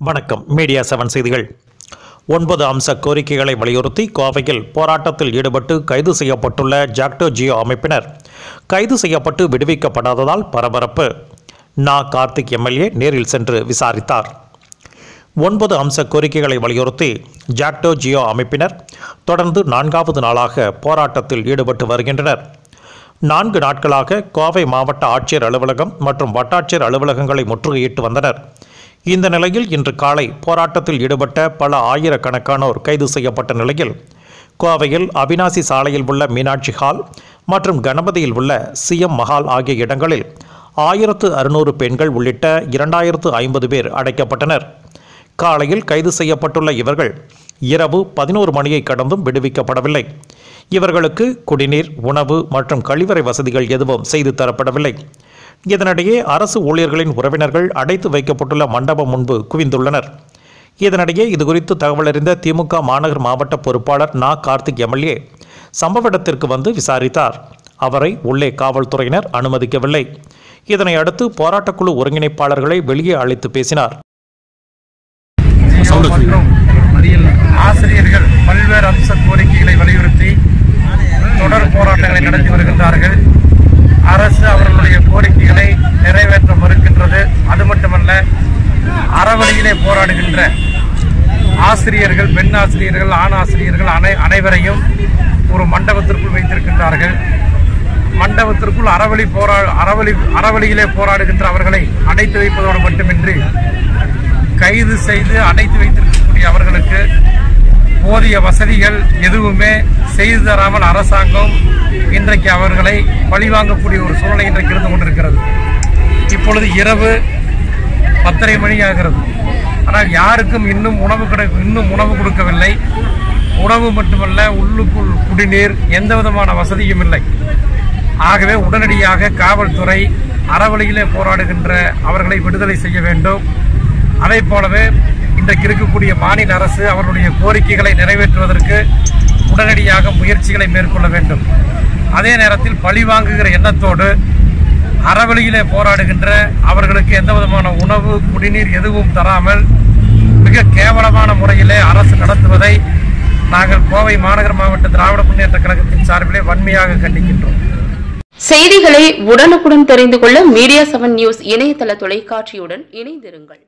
வணக்கம். Media seven செய்திகள். ஒன்பது அம்ச கோரிக்கைகளை வலியுறுத்தி கோவையில் போராட்டத்தில் ஈடுபட்டு கைது செய்யப்பட்டுள்ள ஜாக்டோ ஜியோ அமைப்பினர். கைது செய்யப்பட்டு விடுவிக்கப்படாததால் பரபரப்பு. நா. கார்த்திக் எம்எல்ஏ நேரில் சென்று விசாரித்தார். ஒன்பது அம்ச கோரிக்கைகளை வலியுறுத்தி ஜாக்டோ ஜியோ அமைப்பினர் தொடர்ந்து நான்காவது நாளாக போராட்டத்தில் ஈடுபட்டு வருகின்றனர். நான்கு நாட்களாக கோவை மாவட்ட ஆட்சியர் அலுவலகம் மற்றும் வட்டாட்சியர் அலுவலகங்களை முற்றுகையிட்டு வந்தனர். இந்த நிலையில் இன்று காலை போராட்டத்தில் ஈடுபட்ட பல ஆயிரக்கணக்கானோர் கைது செய்யப்பட்ட நிலையில் கோவையில் அவினாசி சாலையில் உள்ள மீனாட்சி ஹால் மற்றும் கணபதியில் உள்ள சிஎம் மஹால் ஆகிய இடங்களில் ஆயிரத்து அறுநூறு பெண்கள் உள்ளிட்ட இரண்டாயிரத்து ஐம்பது பேர் அடைக்கப்பட்டனர். காலையில் கைது செய்யப்பட்டுள்ள இவர்கள் இரவு பதினோரு மணியை கடந்தும் விடுவிக்கப்படவில்லை. இவர்களுக்கு குடிநீர் உணவு மற்றும் கழிவறை வசதிகள் எதுவும் செய்து தரப்படவில்லை. இதனிடையே அரசு ஊழியர்களின் உறவினர்கள் அடைத்து வைக்கப்பட்டுள்ள மண்டபம் முன்பு குவிந்துள்ளனர். இதனிடையே இதுகுறித்து தகவலறிந்த திமுக மாநகர் மாவட்ட பொறுப்பாளர் நா. கார்த்திக் எம்எல்ஏ சம்பவ இடத்திற்கு வந்து விசாரித்தார். அவரை உள்ளே காவல்துறையினர் அனுமதிக்கவில்லை. இதனை அடுத்து போராட்டக்குழு ஒருங்கிணைப்பாளர்களை வெளியே அழைத்து பேசினார். ஆசிரியர்கள் பல்வேறு அம்ச கோரிக்கைகளை வலியுறுத்தி தொடர் போராட்டங்களை நடத்தி வருகின்றார்கள் அரசு அவர்களுடைய கோரிக்கைகளை நிறைவேற்ற மறுக்கின்றது அது மட்டுமல்ல அறவழியிலே போராடுகின்ற ஆசிரியர்கள் பெண் ஆசிரியர்கள் ஆண் ஆசிரியர்கள் அனை அனைவரையும் ஒரு மண்டபத்திற்குள் வைத்திருக்கின்றார்கள். மண்டபத்திற்குள் அறவழி போரா அறவழி அறவழியிலே போராடுகின்ற அவர்களை அடைத்து வைப்பதோடு மட்டுமின்றி கைது செய்து அடைத்து வைத்திருக்கக்கூடிய அவர்களுக்கு போதிய வசதிகள் எதுவுமே செய்து தராமல் அரசாங்கம் இன்றைக்கு அவர்களை பழிவாங்கக்கூடிய ஒரு சூழ்நிலை இன்றைக்கு இருந்து கொண்டிருக்கிறது. இப்பொழுது இரவு பத்தரை மணி ஆகிறது. ஆனால் யாருக்கும் இன்னும் உணவு கிடை இன்னும் உணவு கொடுக்கவில்லை. உணவு மட்டுமல்ல உள்ளுக்குள் குடிநீர் எந்த விதமான வசதியும் இல்லை. ஆகவே உடனடியாக காவல்துறை அறவழியிலே போராடுகின்ற அவர்களை விடுதலை செய்ய வேண்டும். அதே போலவே இன்றைக்கு இருக்கக்கூடிய மாநில அரசு அவர்களுடைய கோரிக்கைகளை நிறைவேற்றுவதற்கு உடனடியாக முயற்சிகளை மேற்கொள்ள வேண்டும். அதே நேரத்தில் பழிவாங்குகிற எண்ணத்தோடு அறவழியிலே போராடுகின்ற அவர்களுக்கு எந்த விதமான உணவு குடிநீர் எதுவும் தராமல் மிக கேவலமான முறையிலே அரசு நடத்துவதை நாங்கள் கோவை மாநகர மாவட்ட திராவிட முன்னேற்ற கழகத்தின் சார்பிலே வன்மையாக கண்டிக்கின்றோம். செய்திகளை உடனுக்குடன் தெரிந்து கொள்ள மீடியா செவன் நியூஸ் இணையதள தொலைக்காட்சியுடன் இணைந்திருங்கள்.